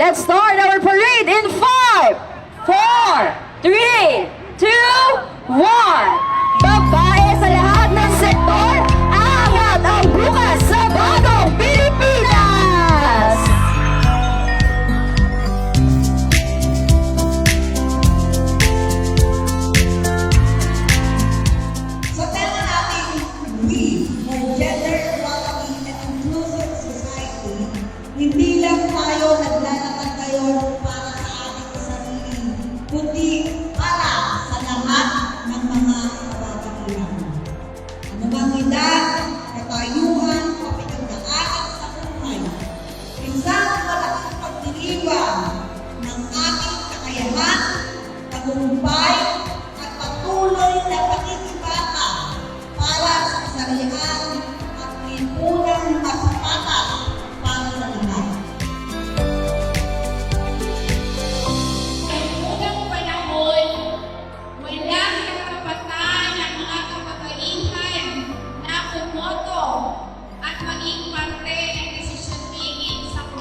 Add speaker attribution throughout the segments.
Speaker 1: Let's start our parade in five, four, three, two, one. Babae sa lahat ng sektor, angat ang bukas sa bagong Pilipinas!
Speaker 2: Sa tema natin, we, for gender equality and inclusive society, hindi kundi para sa lahat ng mga kababaihan.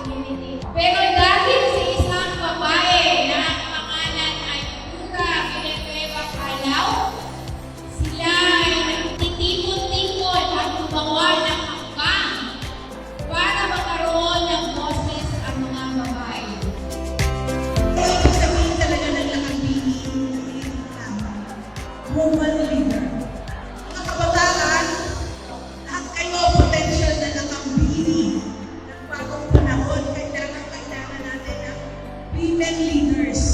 Speaker 3: Community. Pero dahil sa isang babae na ang pangalan ay Pura Villanueva Calao, sila ay nagtitikot-tikot at gumawa ng hakbang para magkaroon ng boses ang mga babae.
Speaker 2: Sabihin talaga ng nakabili, woman leader. women leaders.